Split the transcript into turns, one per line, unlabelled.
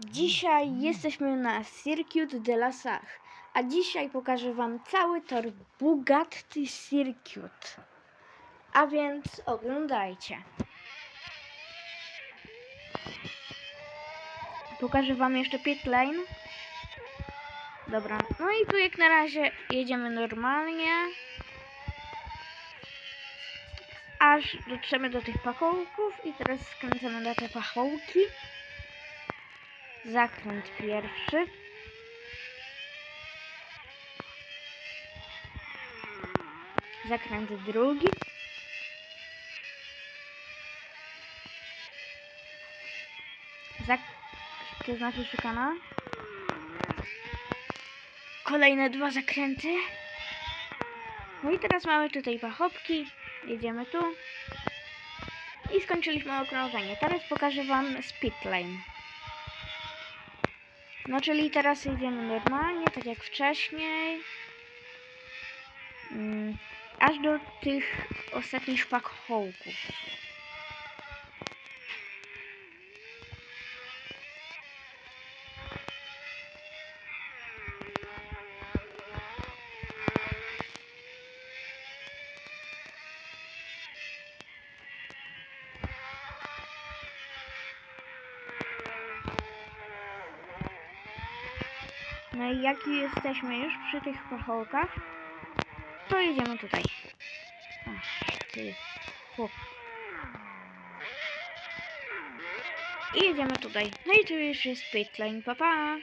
Dzisiaj jesteśmy na Circuit de la Sach, a dzisiaj pokażę Wam cały tor Bugatti Circuit. A więc oglądajcie. Pokażę Wam jeszcze pit lane. Dobra, no i tu jak na razie jedziemy normalnie. Aż dotrzemy do tych pachołków i teraz skręcamy na te pachołki. Zakręt pierwszy. Zakręt drugi. Zak... To znaczy szykana. Kolejne dwa zakręty. No i teraz mamy tutaj pachopki. Jedziemy tu. I skończyliśmy okrążenie. Teraz pokażę Wam speed lane. No czyli teraz jedziemy normalnie, tak jak wcześniej. Mm, aż do tych ostatnich szpakhołków. No i jak jesteśmy już przy tych pachołkach, to jedziemy tutaj. Ach, ty chłop. I jedziemy tutaj. No i tu już jest pitlane, pa pa!